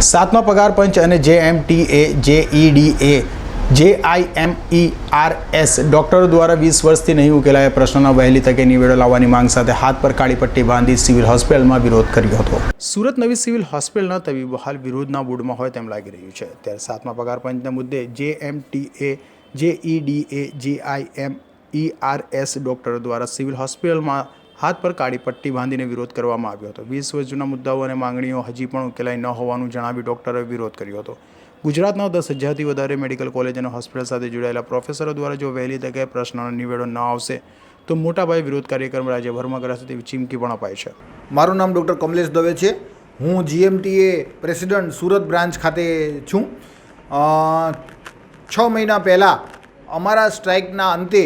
સાતમા પગાર પંચ અને જે એમ ટી એ જે ઈ ડી એ જે આઈ એમ ઈ આર એસ ડોક્ટરો દ્વારા વીસ વર્ષથી નહીં ઉકેલાયા પ્રશ્નોના વહેલી તકે નિવેડો લાવવાની માંગ સાથે હાથ પર કાળી પટ્ટી બાંધી સિવિલ હોસ્પિટલમાં વિરોધ કર્યો હતો. સુરત નવી સિવિલ હોસ્પિટલના તબીબો હાલ વિરોધના મૂડમાં હોય તેમ લાગી રહ્યું છે. ત્યારે સાતમા પગાર પંચના મુદ્દે જે એમ ટી એ જે ઈ ડી એ જે આઈ એમ ઈ આર એસ ડોક્ટરો દ્વારા સિવિલ હોસ્પિટલમાં હાથ પર કાળી પટ્ટી બાંધીને વિરોધ કરવામાં આવ્યો હતો. વીસ વર્ષ જૂના મુદ્દાઓ અને માંગણીઓ હજી પણ ઉકેલાઈ ન હોવાનું જણાવી ડૉક્ટરે વિરોધ કર્યો હતો. ગુજરાતના દસ હજારથી વધારે મેડિકલ કોલેજ અને હોસ્પિટલ સાથે જોડાયેલા પ્રોફેસરો દ્વારા જો વહેલી તકે પ્રશ્નનો નિવેડો ન આવશે, તો મોટાભાઈ વિરોધ કાર્યક્રમ રાજ્યભરમાં કરાશે તેવી ચીમકી પણ અપાઈ છે. મારું નામ ડૉક્ટર કમલેશ દવે છે. હું જીએમટીએ પ્રેસિડન્ટ સુરત બ્રાન્ચ ખાતે છું. છ મહિના પહેલાં અમારા સ્ટ્રાઇકના અંતે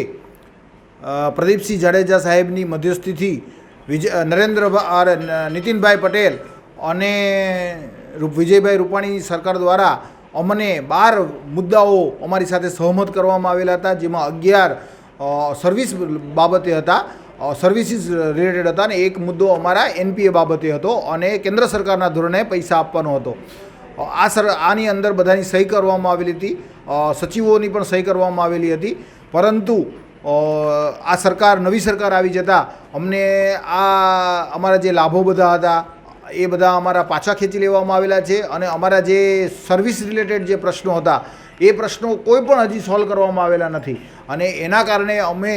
પ્રદીપસિંહ જાડેજા સાહેબની મધ્યસ્થીથી વિજય નરેન્દ્ર નીતિનભાઈ પટેલ અને વિજયભાઈ રૂપાણી સરકાર દ્વારા અમને બાર મુદ્દાઓ અમારી સાથે સહમત કરવામાં આવેલા હતા, જેમાં અગિયાર સર્વિસ બાબતે હતા સર્વિસીસ રિલેટેડ હતા અને એક મુદ્દો અમારા એનપીએ બાબતે હતો અને કેન્દ્ર સરકારના ધોરણે પૈસા આપવાનો હતો. આ સર, આની અંદર બધાની સહી કરવામાં આવેલી હતી સચિવોની પણ સહી કરવામાં આવેલી હતી, પરંતુ આ સરકાર, નવી સરકાર આવી જતાં અમને આ અમારા જે લાભો બધા હતા, એ બધા અમારા પાછા ખેંચી લેવામાં આવેલા છે અને અમારા જે સર્વિસ રિલેટેડ જે પ્રશ્નો હતા, એ પ્રશ્નો કોઈ પણ હજી સોલ્વ કરવામાં આવેલા નથી. અને એના કારણે અમે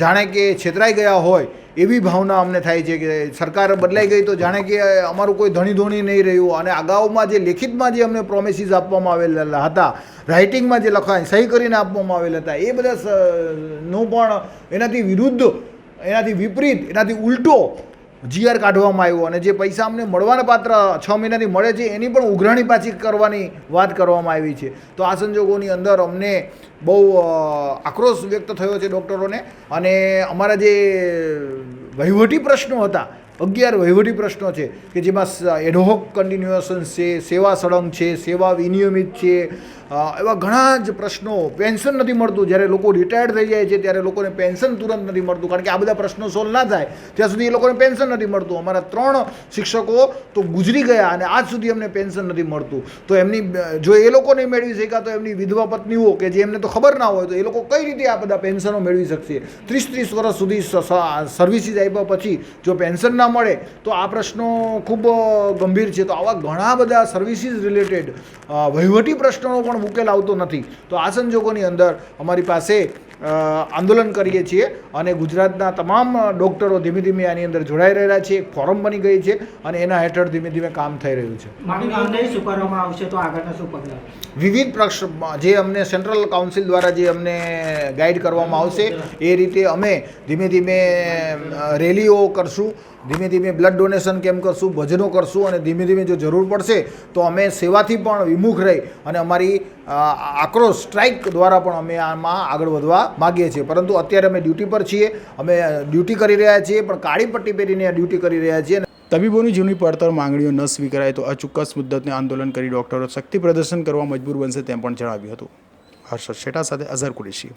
જાણે કે છેતરાઈ ગયા હોય એવી ભાવના અમને થાય છે કે સરકાર બદલાઈ ગઈ તો જાણે કે અમારું કોઈ ધણી ધોણી નહીં રહ્યું. અને અગાઉમાં જે લેખિતમાં જે અમને પ્રોમિસીસ આપવામાં આવેલા હતા રાઇટિંગમાં જે લખાય સહી કરીને આપવામાં આવેલા હતા, એ બધા નું પણ એનાથી વિરુદ્ધ, એનાથી વિપરીત, એનાથી ઉલટો જીઆર કાઢવામાં આવ્યો અને જે પૈસા અમને મળવાના પાત્ર છ મહિનાથી મળે છે, એની પણ ઉઘરાણી પાછી કરવાની વાત કરવામાં આવી છે. તો આ સંજોગોની અંદર અમને બહુ આક્રોશ વ્યક્ત થયો છે ડૉક્ટરોને અને અમારા જે વહીવટી પ્રશ્નો હતા અગિયાર વહીવટી પ્રશ્નો છે કે જેમાં એડહોક કન્ટિન્યુએશન છે સેવા સળંગ છે, સેવા વિનિયમિત છે. એવા ઘણા જ પ્રશ્નો પેન્શન નથી મળતું. જ્યારે લોકો રિટાયર્ડ થઈ જાય છે, ત્યારે લોકોને પેન્શન તુરંત નથી મળતું. કારણ કે આ બધા પ્રશ્નો સોલ્વ ના થાય. ત્યાં સુધી એ લોકોને પેન્શન નથી મળતું. અમારા ત્રણ શિક્ષકો તો ગુજરી ગયા અને આજ સુધી અમને પેન્શન નથી મળતું. તો એમની જો એ લોકો નહીં મેળવી શક્યા, તો એમની વિધવા પત્નીઓ કે જે એમને તો ખબર ના હોય, તો એ લોકો કઈ રીતે આ બધા પેન્શનો મેળવી શકશે? ત્રીસ ત્રીસ વર્ષ સુધી સર્વિસીસ આપ્યા પછી જો પેન્શન ના મળે તો આ પ્રશ્નો ખૂબ ગંભીર છે. તો આવા ઘણા બધા સર્વિસીસ રિલેટેડ વહીવટી પ્રશ્નોનો પણ ઉકેલ આવતો નથી. તો આ સંજોગોની અંદર અમારી પાસે આંદોલન કરીએ છીએ અને ગુજરાતના તમામ ડૉક્ટરો ધીમે ધીમે આની અંદર જોડાઈ રહેલા છે એક ફોરમ બની ગઈ છે અને એના હેઠળ ધીમે ધીમે કામ થઈ રહ્યું છે. વિવિધ જે અમને સેન્ટ્રલ કાઉન્સિલ દ્વારા જે અમને ગાઈડ કરવામાં આવશે એ રીતે અમે ધીમે ધીમે રેલીઓ કરશું ધીમે ધીમે બ્લડ ડોનેશન કેમ્પ કરશું ભજનો કરશું અને ધીમે ધીમે જો જરૂર પડશે તો અમે સેવાથી પણ વિમુખ રહી અને અમારી આક્રોશ સ્ટ્રાઇક દ્વારા પણ અમે આમાં આગળ વધવા માગીએ છીએ. પરંતુ અત્યારે અમે ડ્યુટી પર છીએ. અમે ડ્યુટી કરી રહ્યા છીએ, પણ કાળી પટ્ટી પહેરીને ડ્યુટી કરી રહ્યા છીએ. તબીબોની જૂની પડતર માંગણીઓ ન સ્વીકારાય તો અચુક્કસ મુદ્દતને આંદોલન કરી ડોક્ટરો શક્તિ પ્રદર્શન કરવા મજબૂર બનશે તેમ પણ જણાવ્યું હતું. હર્ષદ શેટા સાથે અઝર કુરેશી.